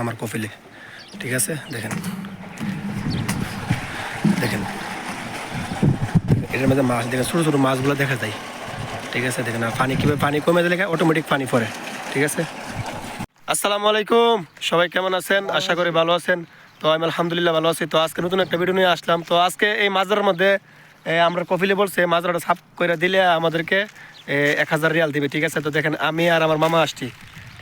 আমার কফিলে। ঠিক আছে? দেখেন। দেখেন। এটার মধ্যে মাছ, দেখেন ছোটো ছোটো মাছগুলো দেখা যায়। ঠিক আছে? দেখেন, আর পানি কীভাবে পানি কমে দিলে অটোমেটিক পানি পড়ে। ঠিক আছে? আসসালামু আলাইকুম। সবাই কেমন আছেন? আশা করি ভালো আছেন। তো আমি আলহামদুলিল্লাহ ভালো আছি। তো আজকে নতুন একটা ভিডিও নিয়ে আসলাম। তো আজকে এই মাজারের মধ্যে আমরা কপিলে বলছে, মাজারটা সাফ করে দিলে আমাদেরকে এক হাজার রিয়াল দিবে। ঠিক আছে? তো দেখেন, আমি আর আমার মামা আসছি।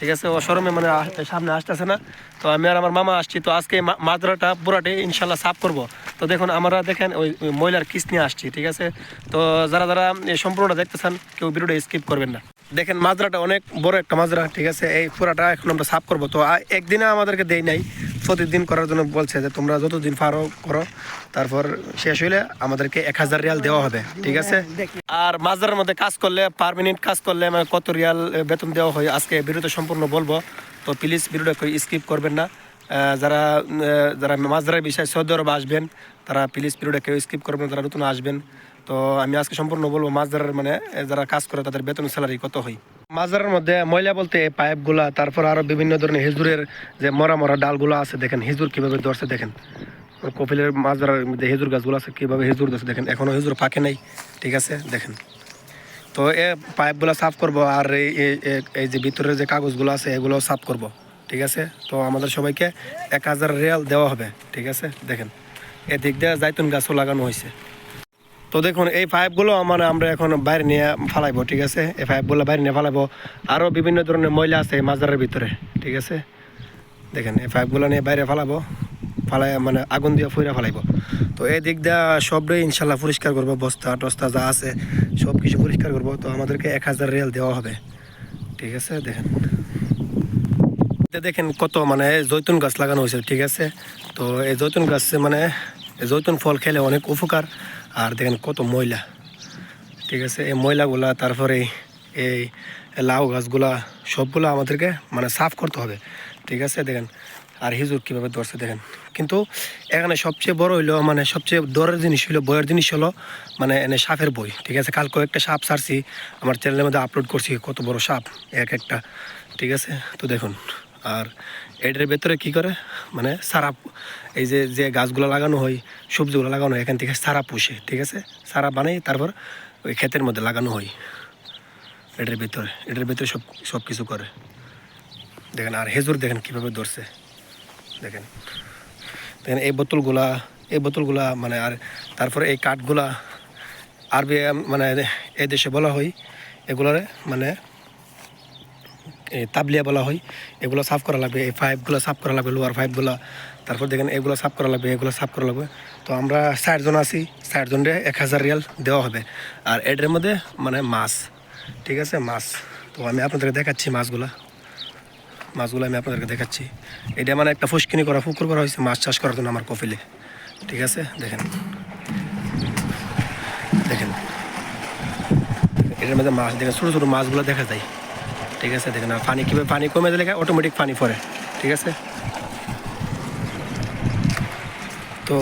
ঠিক আছে? ও শরমে মানে সামনে আসতেছে না। তো আমি আর আমার মামা আসছি, তো আজকে মা- মাজরাটা পুরাটি ইনশাল্লাহ সাফ করব। তো দেখুন, আমরা দেখেন ওই ময়লার কিস নিয়ে আসছি, ঠিক আছে? তো যারা যারা এই সম্পূর্ণটা দেখতেছেন, কেউ ভিডিওটা স্কিপ করবেন না। দেখেন, মাজরাটা অনেক বড় একটা মাজরা, ঠিক আছে? এই পুরাটা এখন আমরা সাফ করব। তো একদিনে আমাদেরকে দেয় নাই। প্রতিদিন করার জন্য বলছে যে তোমরা যতদিন পারো করো। তারপর শেষ হইলে আমাদেরকে এক হাজার রিয়াল দেওয়া হবে ঠিক আছে? আর মাজরার মধ্যে কাজ করলে পার মিনিট কাজ করলে মানে কত রিয়াল বেতন দেওয়া হয় আজকে ভিডিওতে সম্পূর্ণ বলব। তো প্লিজ ভিডিওটা স্কিপ করবেন না। যারা যারা মাজরার বিষয়ে সৌদি আরব আসবেন তারা প্লিজ ভিডিওটা কেউ স্কিপ করবেন যারা নতুন আসবেন। তো আমি আজকে সম্পূর্ণ বলব মাজরার মানে যারা কাজ করে তাদের বেতন স্যালারি কত হয়? মাজারের মধ্যে ময়লা বলতে পাইপগুলা, তারপর আরও বিভিন্ন ধরনের হিজুরের যে মরা মরা ডালগুলো আছে, দেখেন হিজুর কীভাবে ধরছে দেখেন। কপিলের মাজারের মধ্যে হিজুর গাছগুলো আছে, কীভাবে হিজুর ধরছে দেখেন। এখনও হিজুর পাকে নাই, ঠিক আছে, দেখেন। তো এ পাইপগুলো সাফ করব আর এই যে ভিতরের যে কাগজগুলো আছে এগুলো সাফ করব, ঠিক আছে? তো আমাদের সবাইকে এক হাজার রিয়াল দেওয়া হবে, ঠিক আছে? দেখেন, এদিক দিয়ে জাইতুন গাছও লাগানো হয়েছে। তো দেখুন, এই পাইপগুলো মানে আমরা এখন বাইরে নিয়ে ফালাইবো, ঠিক আছে? এই পাইপগুলো বাইরে নিয়ে ফালাইবো। আরও বিভিন্ন ধরনের ময়লা আছে এই মাজারের ভিতরে, ঠিক আছে? দেখেন, এই পাইপগুলো নিয়ে বাইরে ফালাবো ফালাই মানে আগুন দিয়ে ফুইরা ফালাইবো। তো এই দিক দিয়ে সবটাই ইনশাল্লাহ পরিষ্কার করব, বস্তা টস্তা যা আছে সব কিছু পরিষ্কার করব। তো আমাদেরকে এক হাজার রিয়াল দেওয়া হবে, ঠিক আছে? দেখেন। দেখেন কত মানে জৈতুন গাছ লাগানো হয়েছে, ঠিক আছে? তো এই জৈতুন গাছ মানে জৈতুন ফল খেলে অনেক উপকার। আর দেখেন কত ময়লা। ঠিক আছে, এই ময়লাগুলা, তারপরে এই লাউ গাছগুলা, সবগুলো আমাদেরকে মানে সাফ করতে হবে। ঠিক আছে, দেখেন, আর হিজুর কীভাবে ধরছে দেখেন। কিন্তু এখানে সবচেয়ে বড় হইল মানে সবচেয়ে দরের জিনিস হইল, বইয়ের জিনিস হলো মানে এনে সাপের বই। ঠিক আছে, কাল কয়েকটা সাপ ছাড়ছি, আমার চ্যানেলের মধ্যে আপলোড করছি, কত বড় সাপ, এক একটা। ঠিক আছে, তো দেখুন। আর এটার ভেতরে কি করে? মানে সারা এই যে যে গাছগুলো লাগানো হয়, সবজিগুলো লাগানো হয়, এখান থেকে সারা পুষে, ঠিক আছে? সারা বানাই, তারপর ওই ক্ষেতের মধ্যে লাগানো হয়। এটার ভেতরে এটার ভেতরে সব সব কিছু করে। দেখেন, আর হেজুর দেখেন কীভাবে ধরছে। দেখেন দেখেন, এই বোতলগুলা এই বোতলগুলা মানে আর তারপরে এই কাঠগুলা, আরবি মানে এই দেশে বলা হয়, এগুলোরে মানে তাবলিয়া বলা হয়। এগুলো সাফ করা লাগবে, এই পাইপগুলো সাফ করা লাগবে লোয়ার পাইপগুলো তারপর দেখেন এগুলো সাফ করা লাগবে, এগুলো সাফ করা লাগবে। তো আমরা ষাট জন আছি, ষাট জনরে এক হাজার রিয়াল দেওয়া হবে। আর এটার মধ্যে মানে মাছ, ঠিক আছে? মাছ। তো আমি আপনাদেরকে দেখাচ্ছি মাছগুলা। মাছগুলো আমি আপনাদেরকে দেখাচ্ছি। এটা মানে একটা ফুসকিনি করা পুকুর করা হয়েছে মাছ চাষ করার জন্য আমার কপিলে ঠিক আছে? দেখেন। দেখেন। এটার মধ্যে মাছ, দেখেন ছোটো ছোটো মাছগুলো দেখা যায়। ঠিক আছে, দেখেন, আর পানি কীভাবে পানি কমে দিলে অটোমেটিক পানি পড়ে, ঠিক আছে? তো,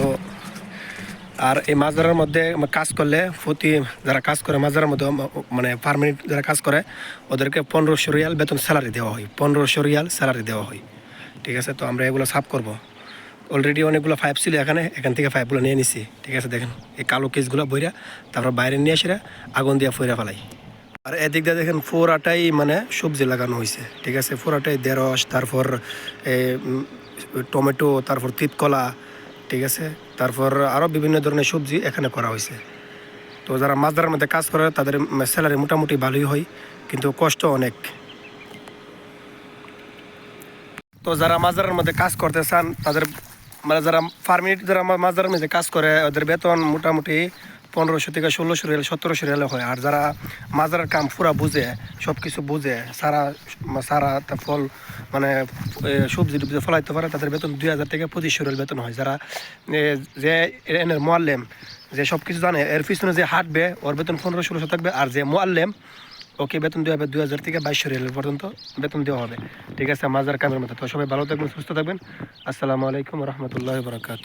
আর এই মাছ ধরার মধ্যে কাজ করলে প্রতি যারা কাজ করে মাছ ধরার মধ্যে মানে পার মিনিট যারা কাজ করে, ওদেরকে পনেরোশো রিয়াল বেতন স্যালারি দেওয়া হয়, পনেরোশো রিয়াল স্যালারি দেওয়া হয়, ঠিক আছে? তো আমরা এগুলো সাফ করব। অলরেডি অনেকগুলো পাইপ ছিল এখানে, এখান থেকে পাইপগুলো নিয়ে নিছি, ঠিক আছে? দেখেন, এই কালো কেসগুলো বইরা, তারপর বাইরে নিয়ে এসে আগুন দিয়ে ফইরা ফেলাই। আর এদিক দিয়ে দেখেন ফোরাটাই মানে সবজি লাগানো হয়েছে ঠিক আছে ফোরাটাই দেরস তারপর টমেটো, তারপর তিতকলা, ঠিক আছে, তারপর আরও বিভিন্ন ধরনের সবজি এখানে করা হয়েছে তো যারা মাছদারের মধ্যে কাজ করে, তাদের স্যালারি মোটামুটি ভালোই হয়, কিন্তু কষ্ট অনেক। তো যারা মাজারের মধ্যে কাজ করতে চান, তাদের মানে যারা ফার্মিট যারা মা- মাজারের মধ্যে কাজ করে, ওদের বেতন মোটামুটি পনেরোশো থেকে ষোলোশো রিয়াল, সতেরোশো রিয়ালে হয়। আর যারা মাজারের কাম পুরা বুঝে সব কিছু বুঝে, সারা সারা ফল মানে সবজি টুবজি ফলাইতে পারে, তাদের বেতন দুই হাজার থেকে পঁচিশশো রিয়াল বেতন হয়। যারা যে এনের মোয়াল্লেম, যে সব কিছু জানে, এর পিছনে যে হাঁটবে, ওর বেতন পনেরো ষোলোশো থাকবে। আর যে মোয়াল্লেম, ওকে বেতন দেওয়া হবে দুই হাজার থেকে বাইশশো রিয়াল পর্যন্ত বেতন দেওয়া হবে। ঠিক আছে, মাজার কামের মতো। তো সবাই ভালো থাকবেন, সুস্থ থাকবেন। আসসালামু আলাইকুম রহমতুল্লাহ বরকাত